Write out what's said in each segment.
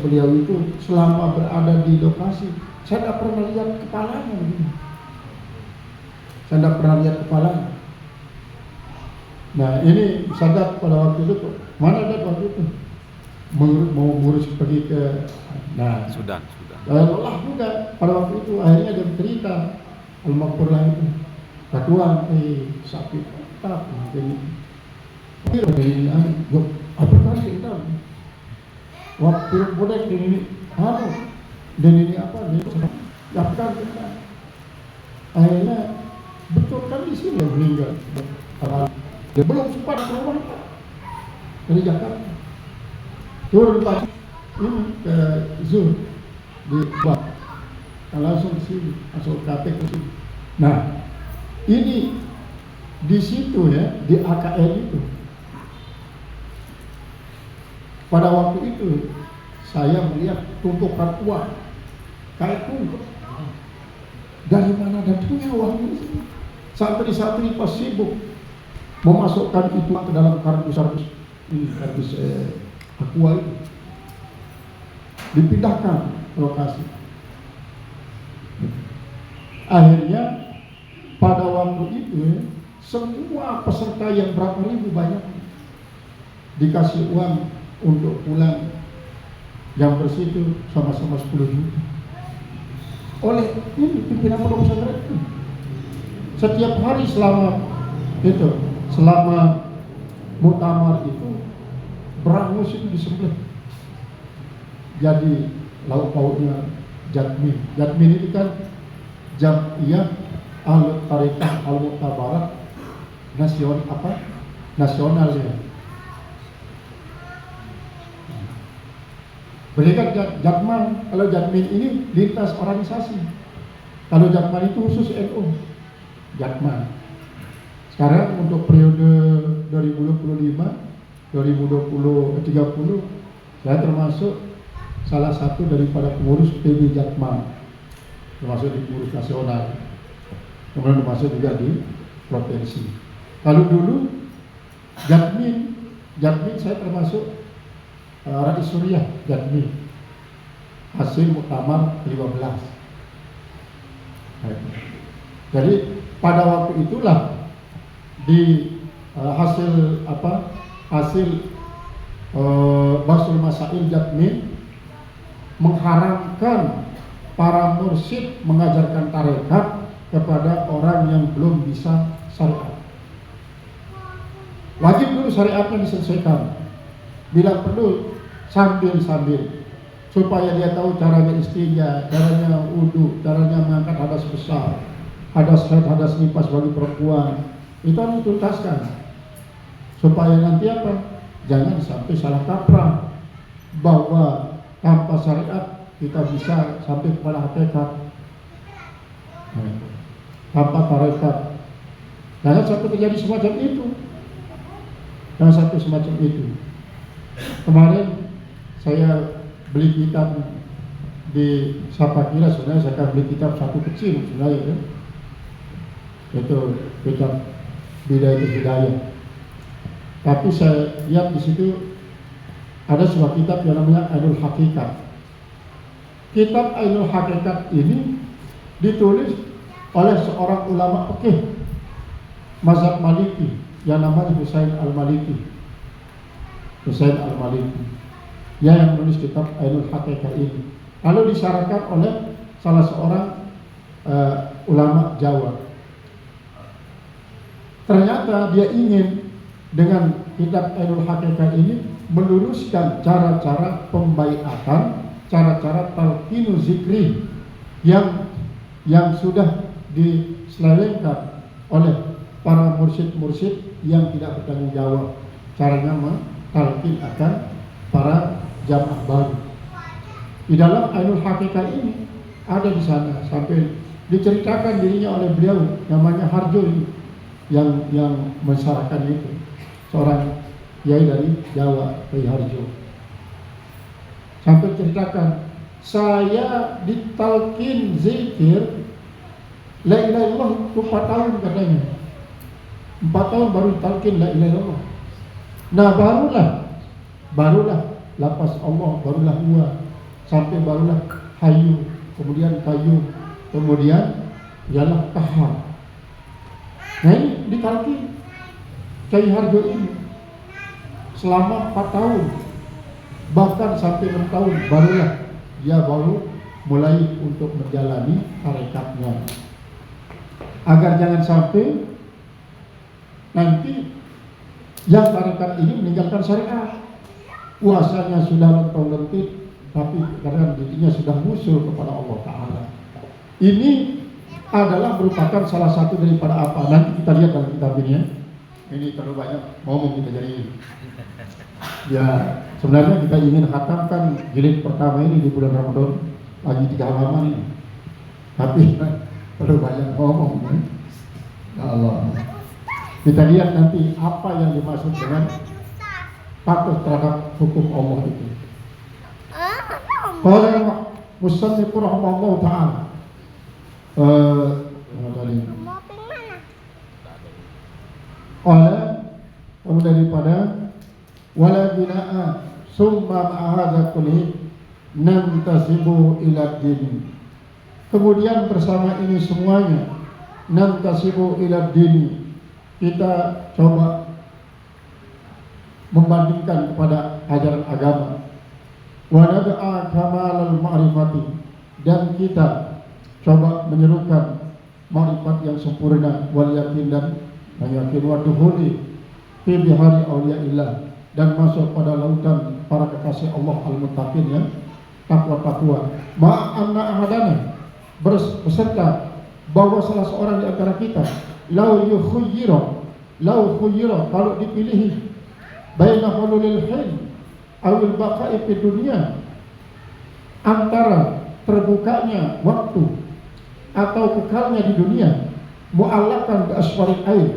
beliau itu selama berada di lokasi saya tidak pernah lihat kepalanya begini. Saya tidak pernah lihat kepalanya. Nah ini sadar pada waktu itu mana ada waktu itu mau ngurus pergi ke nah Sudan, Sudan. Lelah juga pada waktu itu akhirnya dia cerita almarhumlah itu katuan eh sakit tak ini kira ini anu yuk apa kan kita waktu budak ini. Anu dan ini apa? Ini daftar kita akhirnya betul kan di sini yang meninggal? Dia belum sempat ke rumah. Dari Jakarta. Turun pagi. Ini ke Zul di Bak langsung ke sini. Masuk KP ke sini. Nah ini di situ ya di AKL itu pada waktu itu saya melihat tumpukan uang. Kayak tumpuk dari mana datangnya uang ini saat ini pas sibuk memasukkan itu ke dalam kardus-kardus ini kardus eh, aqua itu. Dipindahkan lokasi. Akhirnya pada waktu itu semua peserta yang berapa ribu banyak dikasih uang untuk pulang. Yang bersih itu sama-sama 10 juta. Oleh ini pimpinan pondok pesantren setiap hari selama itu selama muktamar itu berangus itu disembelih. Jadi lauk pauknya jatmin jatmin itu kan jamiyah al tarikat al muktabarat nasional apa? Nasional ya Mereka Jatman, kalau Jatmin ini lintas organisasi. Kalau Jatman itu khusus NU. Jatman. Sekarang untuk periode 2025, 2020, 30, saya termasuk salah satu daripada pengurus PB Jatman. Termasuk di pengurus nasional. Kemudian termasuk juga di provinsi. Kalau dulu Jatmin, Jatmin saya termasuk Rais Suriah Jadmi hasil muktamar 15 jadi pada waktu itulah di uh, hasil apa hasil uh, Basul Masail Jadmi mengharamkan para mursyid mengajarkan tarekat kepada orang yang belum bisa syariat. Wajib dulu syariatnya diselesaikan bila perlu sambil-sambil supaya dia tahu caranya istinja, caranya wudhu, caranya mengangkat hadas besar, hadas head, hadas nipas bagi perempuan. Itu harus dituntaskan supaya nanti apa? Jangan sampai salah kaprah bahwa tanpa syariat kita bisa sampai kepada hakikat tanpa tarekat. Jangan sampai terjadi semacam itu. Jangan sampai semacam itu. Kemarin saya beli kitab di Sapakira sebenarnya saya akan beli kitab satu kecil sebenarnya ya. itu kitab Bidayah Hidayah. Tapi saya lihat di situ ada sebuah kitab yang namanya Ainul Hakikat. Kitab Ainul Hakikat ini ditulis oleh seorang ulama fikih mazhab Maliki yang namanya Husain Al-Maliki. Husain Al-Maliki. Ya yang menulis kitab Ainul Hakikat ini. Lalu disyaratkan oleh salah seorang uh, ulama Jawa. Ternyata dia ingin dengan kitab Ainul Hakikat ini meluruskan cara-cara pembaiatan cara-cara talqinu zikri yang yang sudah diselewengkan oleh para mursyid-mursyid yang tidak bertanggung jawab. Caranya talqin akan para jamaah baru. Di dalam Ainul Hakikat ini ada di sana sampai diceritakan dirinya oleh beliau namanya Harjo yang yang mensyaratkan itu. Seorang kiai dari Jawa Kiai Harjo sampai ceritakan saya ditalkin zikir La ilaha illallah 4 tahun katanya. 4 tahun baru ditalkin la ilaha illallah Nah barulah Barulah Lapas Allah Barulah dua sampai barulah hayu, kemudian kayu, kemudian ialah kahar. Nah ini dikalki Kiai Harjo ini selama 4 tahun bahkan sampai 6 tahun barulah dia baru mulai untuk menjalani tarekatnya agar jangan sampai nanti yang tarekat ini meninggalkan syariat puasanya sudah lentau lentit tapi karena dirinya sudah musuh kepada Allah Ta'ala. Ini adalah merupakan salah satu daripada apa? Nanti kita lihat dalam kitab ini ya. Ini terlalu banyak ngomong kita jadi ya sebenarnya kita ingin hatamkan jilid pertama ini di bulan Ramadan lagi tiga halaman ini. Tapi terlalu banyak ngomong ya. ya Allah kita lihat nanti apa yang dimaksud dengan patuh terhadap hukum Allah itu. Qala musannif rahimahullah taala. Eh Qala kamu daripada wala bina'a summa ma'ahadha kulli nantasibu ila dini kemudian bersama ini semuanya nantasibu ila dini kita coba membandingkan kepada ajaran agama. Wa nad'a kamalal ma'rifati. Dan kita coba menyerukan ma'rifat yang sempurna wal yakin dan yakin wa duhuli fi bihari awliyaillah dan masuk pada lautan para kekasih Allah al-muttaqin yang takwa-takwa. Ma anna ahadana. Beserta bahwa salah seorang di antara kita lau yukhayyira lau khayyira kalau dipilih baina hululil hilm awil baqa'i fi dunia antara terbukanya waktu atau kekalnya di dunia mu'allakan bi asfaril air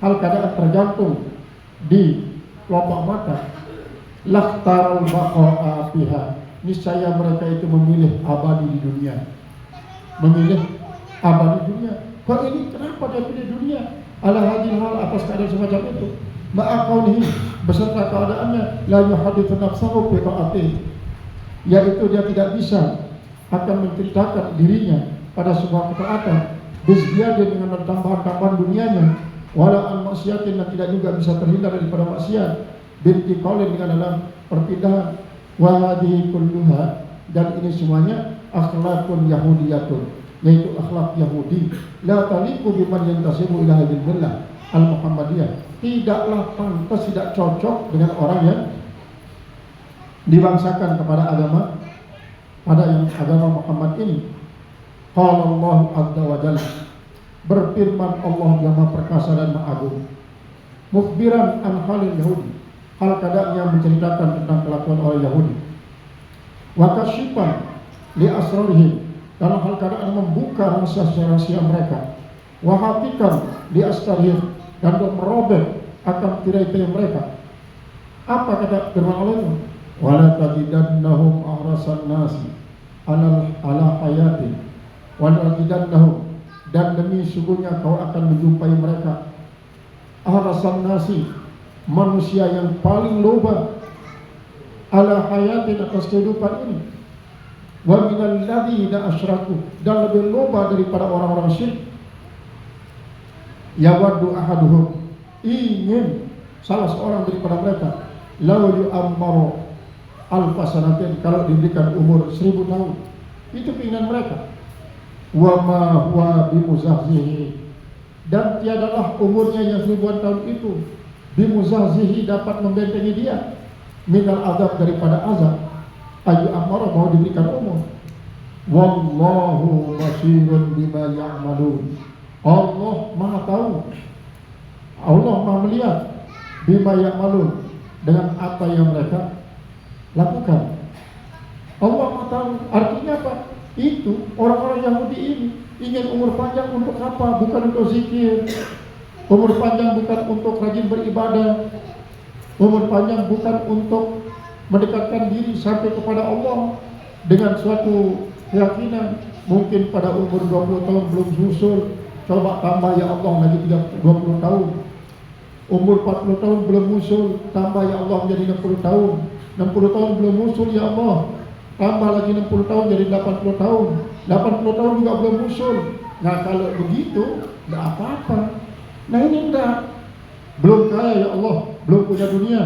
hal keadaan tergantung di kelompok mata lakhtarul baqa'a fiha niscaya mereka itu memilih abadi di dunia. Memilih abadi di dunia kok ini kenapa dia pilih dunia? Ala hadil hal atas keadaan semacam itu? Ma'akaulihi beserta keadaannya la yuhadithu nafsahu bi ta'atih yaitu dia tidak bisa akan menceritakan dirinya pada sebuah ketaatan bizdiadin dengan tambahan-tambahan dunianya wala an maksiatin dan tidak juga bisa terhindar daripada maksiat binti qaulin dengan dalam perpindahan. Wa hadhihi kulluha dan ini semuanya akhlakun yahudiyatun yaitu akhlak Yahudi. La taliqu biman yantasibu ila hadhihi millah al muhammadiyah tidaklah pantas tidak cocok dengan orang yang dibangsakan kepada agama pada yang agama Muhammad ini. Qala Allah azza wa jalla berfirman Allah yang Maha Perkasa dan Maha Agung mukhbiran an halil Yahudi. Hal yang menceritakan tentang kelakuan orang Yahudi. Wa kasyifan li asrarihim dalam hal keadaan membuka rahasia-rahasia mereka. Wa hakikan li astarihim dan merobek akan tirai-tirai mereka. Apa kata firman Allah itu? Wala tajidannahum ahrasan nasi ala ala hayatin wala tajidannahum dan demi sungguhnya kau akan menjumpai mereka. Ahrasan nasi manusia yang paling loba ala hayatin atas kehidupan ini wa minal ladzina asyraku. Dan lebih loba daripada orang-orang syirik. Yawaddu ahaduhum. Ingin salah seorang daripada mereka. Lau yu'ammaru alfasanatin. Kalau diberikan umur seribu tahun. Itu keinginan mereka. Wa ma huwa bimuzahzihi. Dan tiadalah umurnya yang ribuan tahun itu bimuzahzihi dapat membentengi dia. Minal azab daripada azab ayu amara mau diberikan umur wallahu basirun bima ya'malun. Allah maha tahu. Allah maha melihat bima ya'malun. Dengan apa yang mereka lakukan. Allah maha tahu. Artinya apa? Itu orang-orang Yahudi ini ingin umur panjang untuk apa? Bukan untuk zikir. Umur panjang bukan untuk rajin beribadah. Umur panjang bukan untuk mendekatkan diri sampai kepada Allah dengan suatu keyakinan mungkin pada umur 20 tahun belum susul coba tambah ya Allah lagi 20 tahun. Umur 40 tahun belum musul tambah ya Allah menjadi 60 tahun. 60 tahun belum musul ya Allah tambah lagi 60 tahun jadi 80 tahun. 80 tahun juga belum usul nah kalau begitu tidak apa-apa. Nah ini enggak. Belum kaya ya Allah belum punya dunia.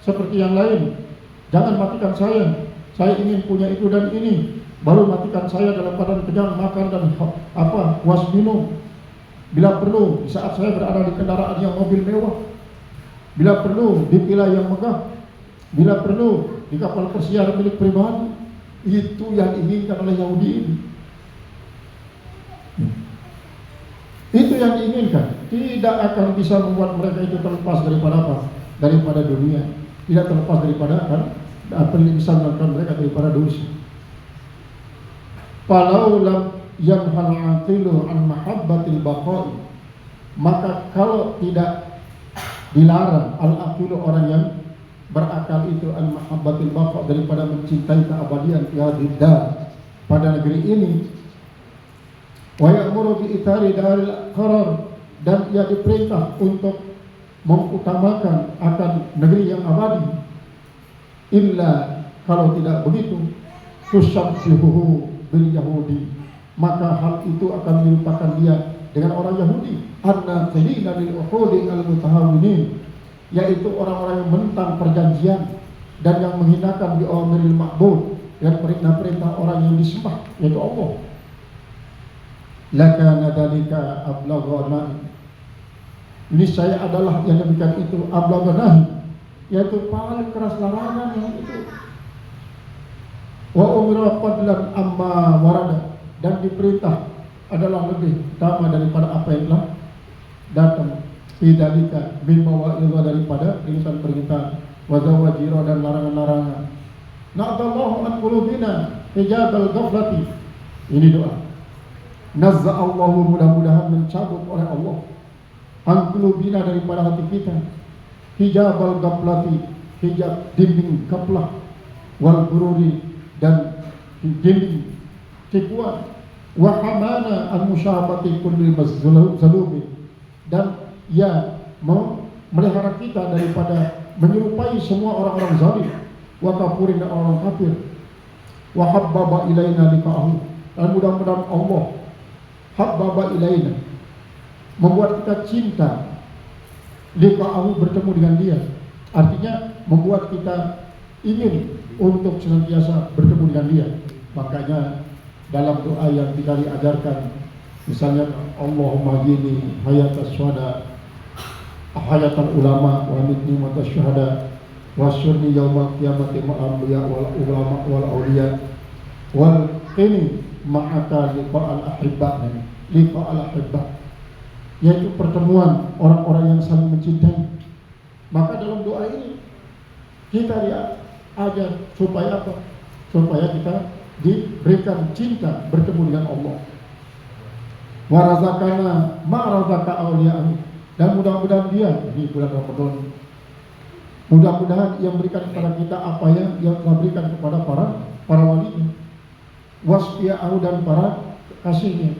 Seperti yang lain jangan matikan saya. Saya ingin punya itu dan ini. Baru matikan saya dalam keadaan kenyang makan dan apa puas minum. Bila perlu di saat saya berada di kendaraan yang mobil mewah. Bila perlu di villa yang megah. Bila perlu di kapal persiar milik pribadi. Itu yang diinginkan oleh Yahudi ini. Itu yang diinginkan. Tidak akan bisa membuat mereka itu terlepas daripada apa? Daripada dunia. Tidak terlepas daripada kan bisa melakukan mereka daripada dosa? Falau lam yanhal aqilu an mahabbatil baqa'i. Maka kalau tidak dilarang al aqilu orang yang berakal itu an mahabbatil baqa daripada mencintai keabadian ya pada negeri ini. Wa ya'muru bi itari daril qarar. Dan ia diperintah untuk mengutamakan akan negeri yang abadi illa kalau tidak begitu tusabbihuhu bil yahudi. Maka hal itu akan merupakan dia dengan orang Yahudi. Anna qilina lil uhudi al mutahawinin yaitu orang-orang yang menentang perjanjian dan yang menghinakan di amiril ma'bud dan perintah-perintah orang yang disembah yaitu Allah. Lakana dalika ablagha ini saya adalah yang demikian itu ablagha yaitu paling keras larangan wa umra fadlan amma warada. Dan diperintah adalah lebih utama daripada apa yang telah datang. Fidalika bin mawa'idha daripada perintah-perintah wa zawajira dan larangan-larangan. Na'adallahu an qulubina hijab al-ghaflati ini doa. Nazza Allahu mudah-mudahan mencabut oleh Allah an qulubina daripada hati kita. Hijab al-ghaflati hijab dinding keplah. Wal gururi dan dinding tipuan wa hamana al musyahabati kulli mazlumi dan ia memelihara kita daripada menyerupai semua orang-orang zalim. Wa kafurin dan orang kafir. Wa habbaba ilaina liqa'ahu. Dan mudah-mudahan Allah habbaba ilaina. Membuat kita cinta liqa'ahu bertemu dengan dia. Artinya membuat kita ingin untuk senantiasa bertemu dengan dia. Makanya dalam doa yang kita diajarkan misalnya Allahumma gini hayat syuhada hayat ulama wa mitni mata syuhada wasyurni yawma qiyamati ma'al anbiya wal ulama wal awliya wal qini ma'aka liqa al ahibba liqa al ahibba yaitu pertemuan orang-orang yang saling mencintai maka dalam doa ini kita lihat agar supaya apa? Supaya kita diberikan cinta bertemu dengan Allah. Warazakana ma'razaka awliya'ahu dan mudah-mudahan dia di bulan Ramadan mudah-mudahan yang berikan kepada kita apa yang yang telah berikan kepada para para walinya. Wasfiya'ahu dan para kasihnya.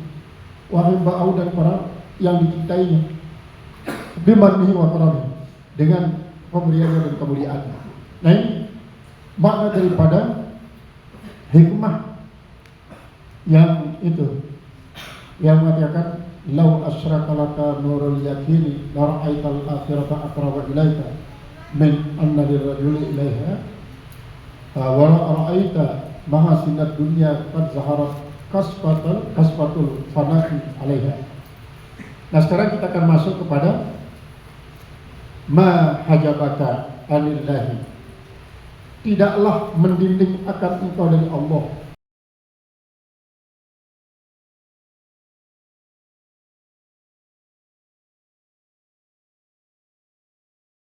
Wahimba'ahu dan para yang dicintainya. Bimannihi wa dengan pemberiannya dan kemuliaannya. Nah ini makna daripada hikmah yang itu yang mengatakan lau asyraka laka nurul yakini la ra'aital akhirata aqraba ilaika min anna lirrajuli ilaiha wa ra'aita mahasinat dunya qad zaharat kasfatul kasfatul fanati alaiha. Nah sekarang kita akan masuk kepada ma hajabaka anillahi tidaklah mendinding akan engkau dari Allah